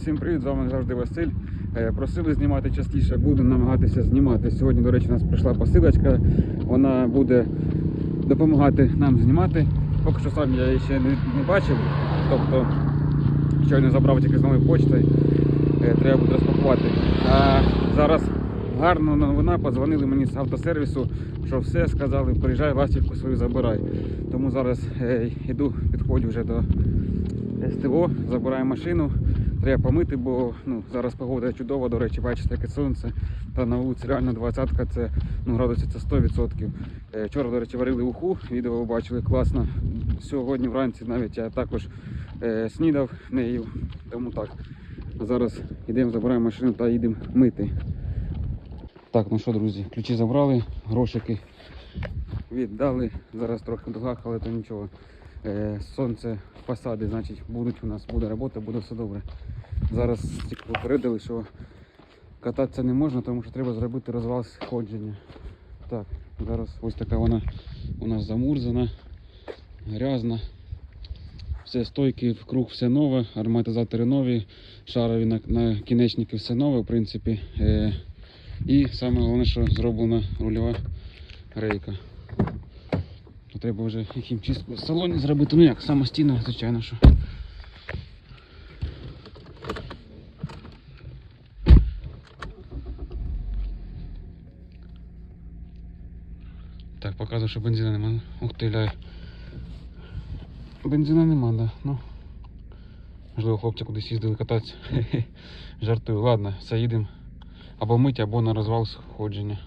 Всім привіт, з вами завжди Василь. Е, Просили знімати частіше, буду намагатися знімати. Сьогодні, до речі, у нас прийшла посилочка. Вона буде допомагати нам знімати. Поки що сам я її ще не, бачив. Тобто, щойно забрав тільки з нової почти. Е, Треба буде розпакувати. А зараз гарна новина, подзвонили мені з автосервісу, що все сказали, приїжджай, ластівку свою забирай. Тому зараз е, йду, підходжу вже до СТО, забираю машину. Треба помити, бо ну, зараз погода чудова, до речі, бачите, яке сонце. Та на вулиці реально 20-ка, це ну, градусів це 100%. Е, Вчора, до речі, варили уху, відео ви бачили класно. Сьогодні вранці навіть я також е, снідав нею. Тому так. А зараз йдемо, забираємо машину та їдемо мити. Так, ну що, друзі, ключі забрали, грошики віддали. Зараз трохи догах, але то нічого. Е, сонце посади, значить, будуть у нас, буде робота, буде все добре. Зараз тільки попередили, що кататися не можна, тому що треба зробити розвал сходження. Так, зараз ось така вона у нас замурзана, грязна. Все стойки, вкруг все нове, ароматизатори нові, шарові на, на кінечники все нове, в принципі. Е, і саме головне, що зроблена рульова рейка. Треба вже яким чистку в салоні зробити. Ну як, самостійно, звичайно, що. Так, показую, що бензина нема. Ух ти, ляй. Бензина нема, да. Ну. Можливо, хлопці кудись їздили кататися. Жартую. Ладно, все їдемо. Або мить, або на розвал сходження.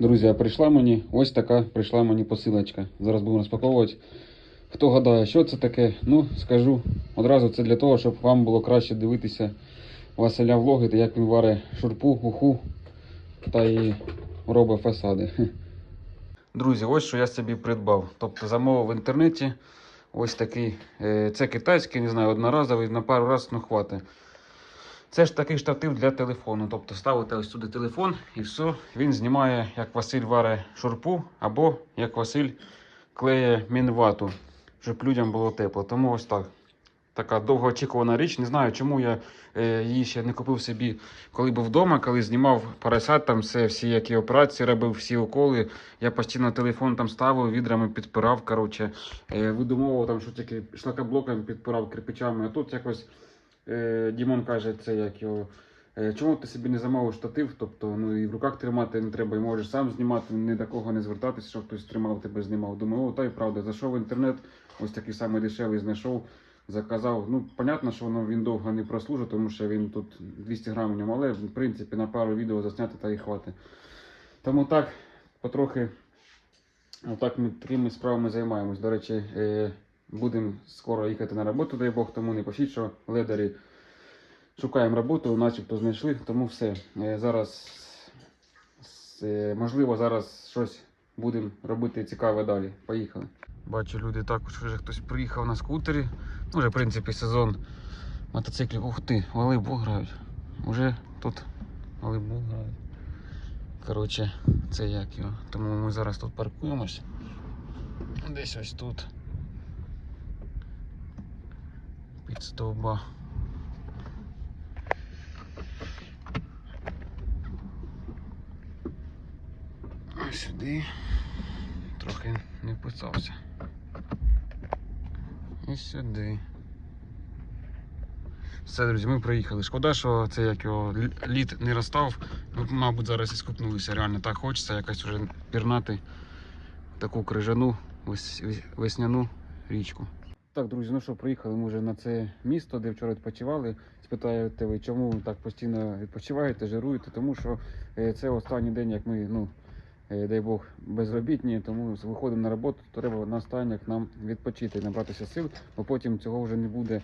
Друзі, прийшла мені ось така прийшла мені посилочка. Зараз будемо розпаковувати. Хто гадає, що це таке? Ну, скажу одразу це для того, щоб вам було краще дивитися Василя влоги, та як він варить шурпу, уху та і робить фасади. Друзі, ось що я собі придбав. Тобто замовив в інтернеті ось такий. е, Це китайський, не знаю, одноразовий, на пару разів ну, хватить. Це ж такий штатив для телефону. Тобто ставите ось сюди телефон і все. Він знімає, як Василь варить шурпу, або як Василь клеє мінвату, щоб людям було тепло. Тому ось так. Така довгоочікувана річ. Не знаю, чому я е, її ще не купив собі, коли був вдома, коли знімав парасат, там все, всі які операції робив, всі уколи. Я постійно телефон там ставив, відрами підпирав. Коротше, е, видумовував там, що тільки шлакоблоком підпирав кирпичами. А тут якось Дімон каже, це як його. е, Чому ти собі не замовив штатив? Тобто, ну і в руках тримати не треба, і можеш сам знімати, ні до кого не звертатися, щоб хтось тримав тебе, знімав. Думаю, о, та й правда, зайшов в інтернет, ось такий самий дешевий знайшов, заказав. Ну, понятно, що воно він довго не прослужить, тому що він тут 200 грамів ньому, але в принципі на пару відео засняти та і хватить. Тому так, потрохи отак ми такими справами займаємось. До речі, е, будемо скоро їхати на роботу, дай Бог, тому не пишіть, що ледарі шукаємо роботу, начебто знайшли, тому все. Е, Зараз, е, можливо, зараз щось будемо робити цікаве далі. Поїхали. Бачу, люди також вже хтось приїхав на скутері. Ну, вже, в принципі, сезон мотоциклів. Ух ти, волейбол грають. Уже тут волейбол грають. Коротше, це як його. Тому ми зараз тут паркуємося. Десь ось тут. Під стовба. Ось сюди. Трохи не вписався. І сюди. Все, друзі, ми приїхали. Шкода, що це як його лід не розстав. Ми, мабуть, зараз і скупнулися. Реально так хочеться якось вже пірнати таку крижану вес- вес- весняну річку. Так, друзі, ну що, приїхали ми вже на це місто, де вчора відпочивали. Спитаєте ви, чому так постійно відпочиваєте, жируєте? Тому що е, це останній день, як ми, ну, е, дай Бог, безробітні, тому виходимо на роботу, то треба на останніх нам відпочити, набратися сил, бо потім цього вже не буде.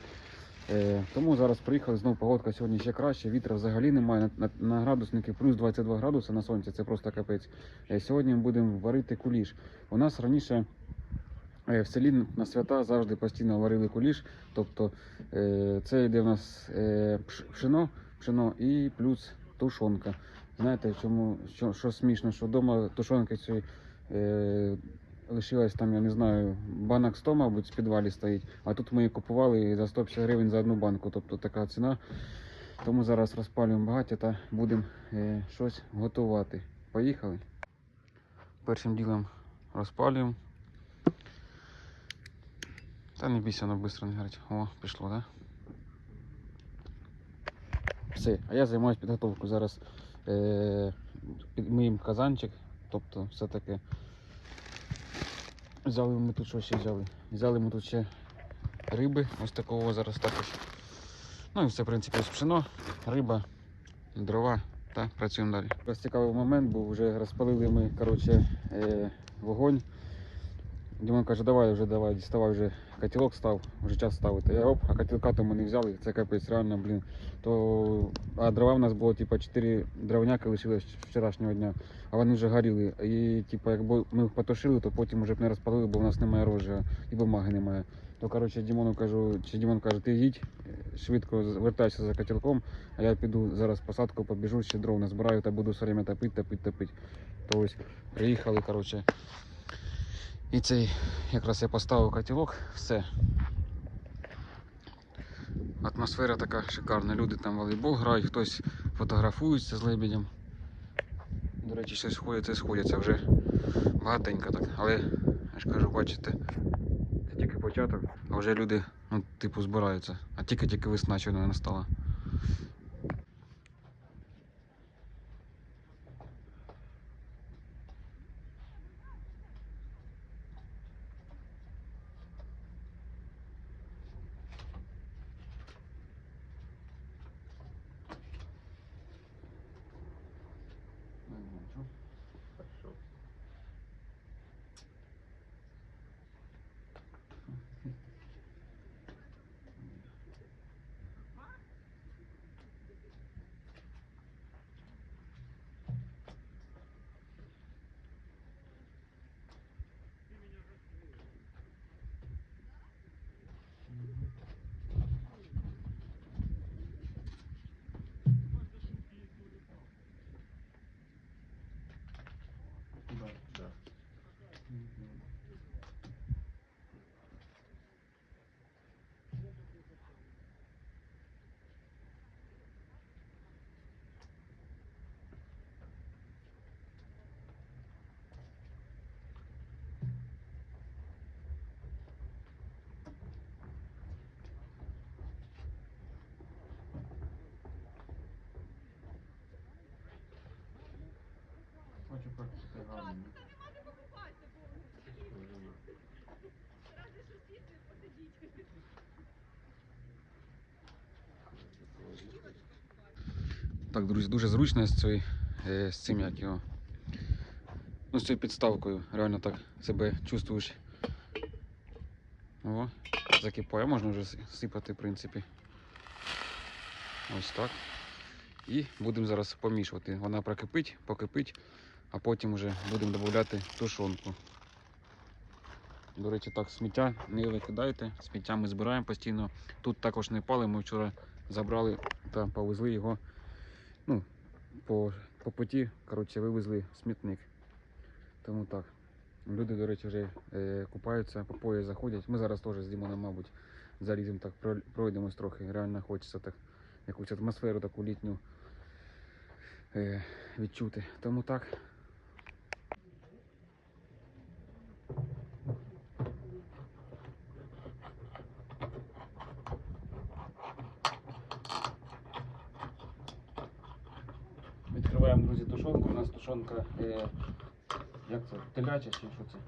Е, Тому зараз приїхали знову погодка сьогодні ще краще. Вітра взагалі немає. На, на, градусники плюс 22 градуси на сонці. Це просто капець. Сьогодні ми будемо варити куліш. У нас раніше в селі на свята завжди постійно варили куліш. Тобто е, це йде в нас е, пшено, пшено і плюс тушонка. Знаєте, чому що, що смішно, що вдома тушонки цієї. Е, Лишилась там, я не знаю, банок 100, мабуть, в підвалі стоїть. А тут ми її купували за 150 гривень за одну банку. Тобто така ціна. Тому зараз розпалюємо багаття та будемо щось готувати. Поїхали. Першим ділом розпалюємо. Та не бійся, воно швидко не горить. О, пішло, так? Да? Все, а я займаюся підготовкою. Зараз е, підмиємо казанчик, тобто все таки. Взяли ми тут що ще взяли? Взяли ми тут ще риби, ось такого зараз також. Ну і все, в принципі, ось пшено, риба, дрова та працюємо далі. Ось цікавий момент, бо вже розпалили ми коротше, е, вогонь. Дімон каже, давай вже давай, діставай вже котілок став, вже час ставити. Я оп, а котілка то ми не взяли, це капець, реально, блін. То, а дрова в нас було типу 4 дровняки лишилось вчорашнього дня, а вони вже горіли. І типу, якби ми їх потушили, то потім вже б не розпалили, бо в нас немає розжига і бумаги немає. То коротше Дімону кажу, чи Дімон каже, ти їдь, швидко вертайся за котілком, а я піду зараз посадку побіжу, ще дров назбираю та буду все время топити, топити, топити. То ось приїхали, коротше. І цей якраз я поставив котілок, все. Атмосфера така шикарна. Люди там волейбол грають, хтось фотографується з лебедем. До речі, щось сходиться, сходяться вже багатенько так. Але я ж кажу, бачите, це тільки початок, а вже люди, ну, типу, збираються. А тільки-тільки весна ще не настала. Практика гарно. Так, друзі, дуже зручно з, цією, е, з цим як його. Ну, з цією підставкою. Реально так себе чувствуєш. О, закипає, можна вже сипати, в принципі. Ось так. І будемо зараз помішувати. Вона прокипить, покипить, а потім вже будемо додати тушонку. До речі, так, сміття не викидайте. Сміття ми збираємо постійно. Тут також не пали. Ми вчора забрали та повезли його. Ну, по, по путі, коротше, вивезли смітник. Тому так. Люди, до речі, вже е, купаються, по пояс заходять. Ми зараз теж з Дімоном, мабуть, заліземо так, пройдемось трохи. Реально хочеться так якусь атмосферу таку літню е, відчути. Тому так. Тушонка, е, як це, теляча чи що це?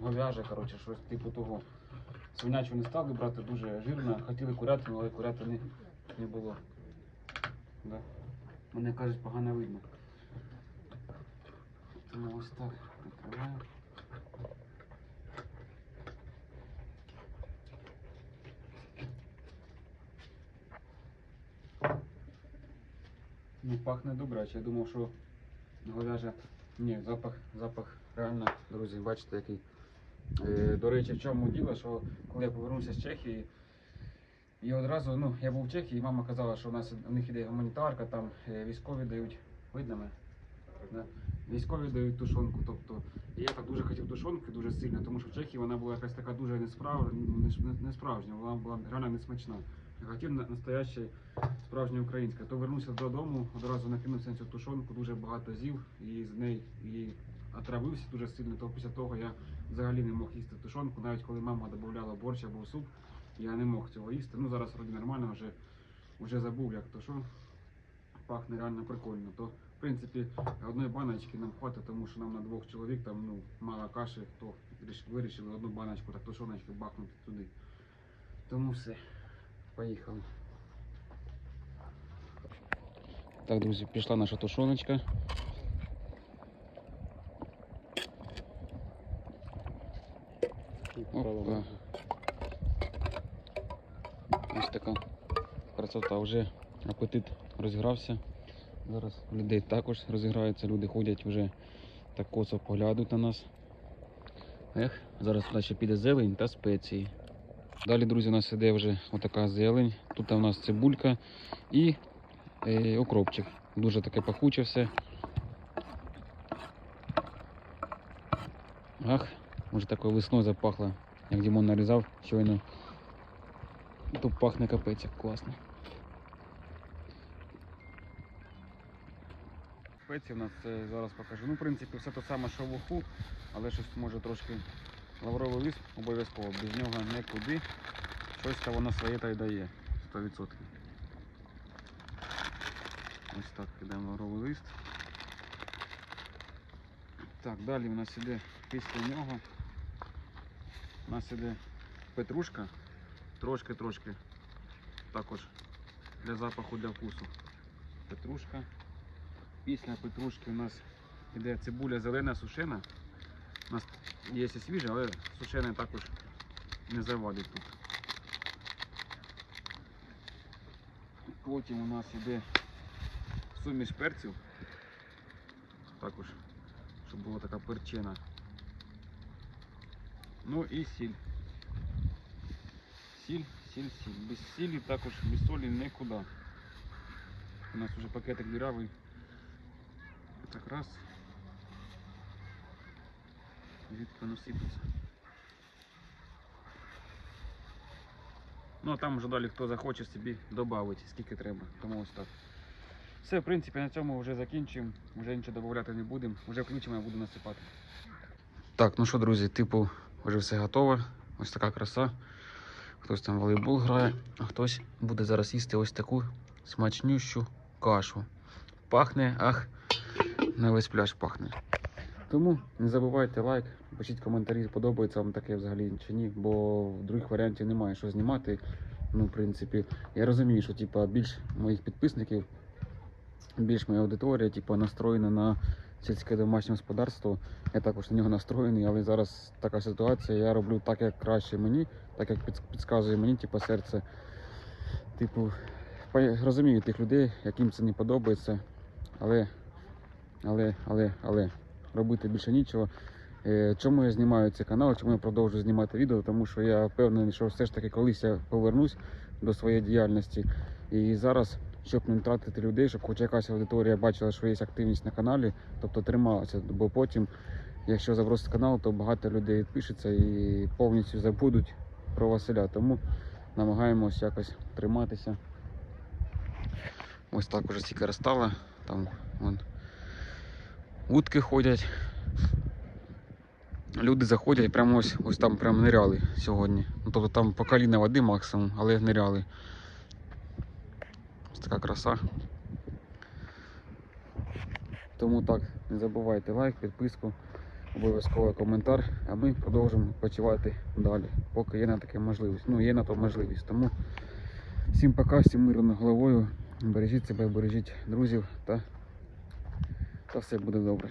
Говяжа, коротше, щось типу того. Свинячу не стали брати, дуже жирна. Хотіли курятину, але курятини не було. Да. Мене кажуть, погано видно. Тому ось так накриваю. Ну, пахне добряче. Я думав, що говяжа. Ні, запах, запах реально, друзі, бачите, який. Е, до речі, в чому діло, що коли я повернувся з Чехії, і одразу, ну, я був в Чехії, і мама казала, що у нас у них іде гуманітарка, там е, військові дають, видно мене? Да. Військові дають тушонку, тобто я так дуже хотів тушонки дуже сильно, тому що в Чехії вона була якась така дуже несправ... не, не, не справжня, вона була реально не смачна. Я хотів на- настояще справжнє українське. То вернувся додому, одразу накинувся на цю тушонку, дуже багато з'їв і з неї і отравився дуже сильно. То після того я взагалі не мог їсти тушонку, навіть коли мама додавала борщ або суп, я не мог цього їсти. Ну зараз вроді нормально, вже, вже забув, як то що. Пахне реально прикольно. То, в принципі, одної баночки нам хватить, тому що нам на двох чоловік там ну, мало каші, то вирішили одну баночку та тушоночки бахнути туди. Тому все. Поїхали. Так, друзі, пішла наша тушоночка. Опа. Ось така красота. Вже апетит розігрався. Зараз людей також розіграється, люди ходять вже так косо поглядуть на нас. Ех, зараз туди ще піде зелень та спеції. Далі, друзі, у нас іде вже отака зелень. Тут у нас цибулька і е, окропчик. Дуже таке пахуче все. Ах, може такою весною запахло, як Дімон нарізав щойно. Тут пахне капець, як класно. Спеції в нас е, зараз покажу. Ну, в принципі, все те саме, що в уху, але щось може трошки лавровий лист обов'язково. Без нього нікуди. Щось та воно своє та й дає. 100%. Ось так кидаємо лавровий лист. Так, далі у нас іде після нього. У нас іде петрушка. Трошки-трошки. Також для запаху, для вкусу. Петрушка. Після петрушки у нас іде цибуля зелена сушена. У нас є і свіжа, але сушена також не завадить тут. Потім у нас іде суміш перців. Також, щоб була така перчина. Ну і сіль. Сіль, сіль, сіль. Без сілі також, без солі нікуди. У нас вже пакетик дірявий. Так раз. Звідки насипеться. Ну а там вже далі хто захоче собі додати, скільки треба. Тому ось так. Все, в принципі, на цьому вже закінчуємо. Вже нічого додати не будемо. Вже включимо, я буду насипати. Так, ну що, друзі, типу, вже все готово. Ось така краса. Хтось там волейбол грає, а хтось буде зараз їсти ось таку смачнющу кашу. Пахне, ах, на весь пляж пахне. Тому не забувайте лайк, пишіть коментарі, подобається вам таке взагалі чи ні, бо других варіантів немає, що знімати. Ну, в принципі, я розумію, що типа, більш моїх підписників, більш моя аудиторія, типа, настроєна на сільське домашнє господарство. Я також на нього настроєний, але зараз така ситуація. Я роблю так, як краще мені, так як підказує мені, типа, серце. Типу, розумію тих людей, яким це не подобається, але, але, але, але робити більше нічого. Е, Чому я знімаю цей канал, чому я продовжую знімати відео? Тому що я впевнений, що все ж таки колись я повернусь до своєї діяльності. І зараз, щоб не втратити людей, щоб хоч якась аудиторія бачила, що є активність на каналі, тобто трималася. Бо потім, якщо забросити канал, то багато людей відпишеться і повністю забудуть про Василя. Тому намагаємось якось триматися. Ось так уже стільки розстало. Там вон, утки ходять. Люди заходять, прямо ось, ось там прям ниряли сьогодні. Ну, тобто там по коліна води максимум, але ниряли. Ось така краса. Тому так, не забувайте лайк, підписку, обов'язково коментар, а ми продовжимо почувати далі, поки є на таке можливість. Ну, є на то можливість. Тому всім пока, всім миру над головою. Бережіть себе, бережіть друзів та, та все буде добре.